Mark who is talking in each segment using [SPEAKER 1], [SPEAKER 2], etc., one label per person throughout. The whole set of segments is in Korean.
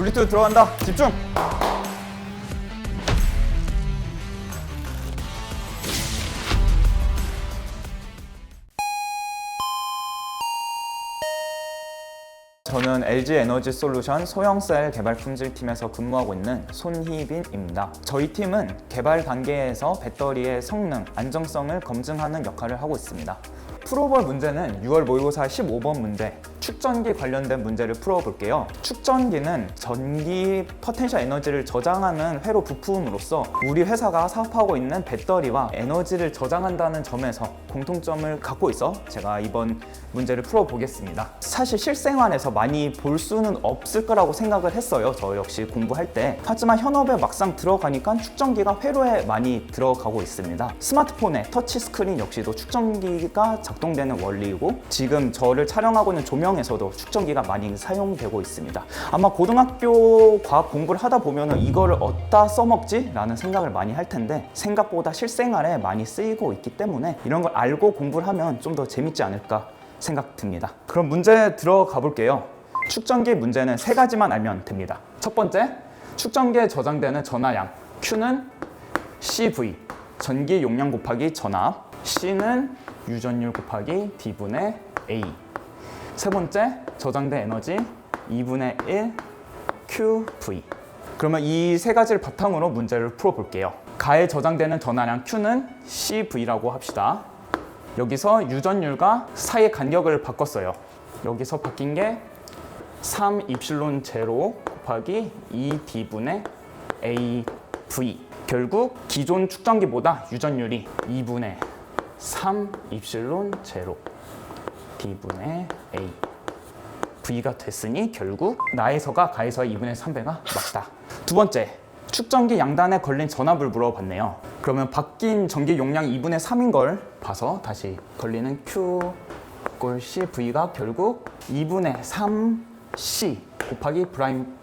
[SPEAKER 1] 물리투 들어간다. 집중. 저는 LG 에너지 솔루션 소형셀 개발 품질팀에서 근무하고 있는 손희빈입니다. 저희 팀은 개발 단계에서 배터리의 성능, 안정성을 검증하는 역할을 하고 있습니다. 풀어볼 문제는 6월 모의고사 15번 문제, 축전기 관련된 문제를 풀어볼게요. 축전기는 전기 포텐셜 에너지를 저장하는 회로 부품으로서 우리 회사가 사업하고 있는 배터리와 에너지를 저장한다는 점에서 공통점을 갖고 있어 제가 이번 문제를 풀어보겠습니다. 사실 실생활에서 많이 볼 수는 없을 거라고 생각을 했어요. 저 역시 공부할 때. 하지만 현업에 막상 들어가니까 축전기가 회로에 많이 들어가고 있습니다. 스마트폰의 터치 스크린 역시도 축전기가 작동되는 원리이고 지금 저를 촬영하고 있는 조명에 서도 축전기가 많이 사용되고 있습니다. 아마 고등학교 과학 공부를 하다 보면은 이거를 어디다 써먹지? 라는 생각을 많이 할 텐데 생각보다 실생활에 많이 쓰이고 있기 때문에 이런 걸 알고 공부를 하면 좀 더 재밌지 않을까 생각 듭니다. 그럼 문제 들어가 볼게요. 축전기 문제는 세 가지만 알면 됩니다. 첫 번째, 축전기에 저장되는 전하량 Q는 CV 전기 용량 곱하기 전압 C는 유전율 곱하기 D분의 A 세 번째 저장된 에너지. 2분의 1 QV 그러면 이 세 가지를 바탕으로 문제를 풀어볼게요. 가에 저장되는 전하량 Q는 CV라고 합시다. 여기서 유전율과 사이의 간격을 바꿨어요. 여기서 바뀐 게 3 입실론 제로 곱하기 2D분의 AV 결국 기존 축전기보다 유전율이 2분의 3 입실론 제로 D분의 A V가 됐으니 결국 나에서가 가에서의 2분의 3배가 맞다. 두 번째, 축전기 양단에 걸린 전압을 물어봤네요. 그러면 바뀐 전기 용량 2분의 3인 걸 봐서 다시 걸리는 Q 꼴 C V가 결국 2분의 3 C 곱하기 프라임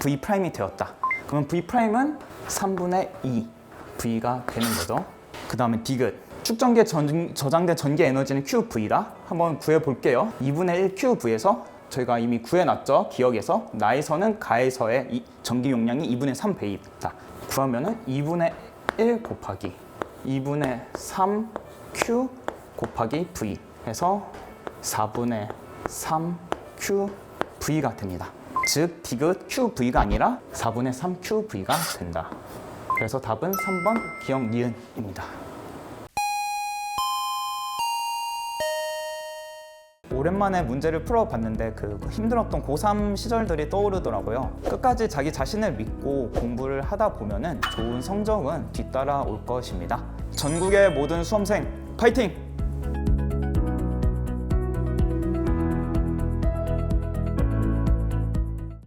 [SPEAKER 1] V 프라임이 되었다. 그러면 V 프라임은 3분의 2 V가 되는 거죠. 그 다음에 디귿. 축전기에 전- 저장된 전기 에너지는 QV라 한번 구해 볼게요. 2분의 1 QV에서 저희가 이미 구해놨죠. 기억에서 나에서는 가에서의 이 전기 용량이 2분의 3배이다. 구하면은 2분의 1 곱하기 2분의 3 Q 곱하기 V 해서 4분의 3 QV가 됩니다. 즉 디귿 QV가 아니라 4분의 3 QV가 된다. 그래서 답은 3번 기억 니은입니다. 오랜만에 문제를 풀어봤는데 그 힘들었던 고3 시절들이 떠오르더라고요. 끝까지 자기 자신을 믿고 공부를 하다 보면은 좋은 성적은 뒤따라 올 것입니다. 전국의 모든 수험생 파이팅!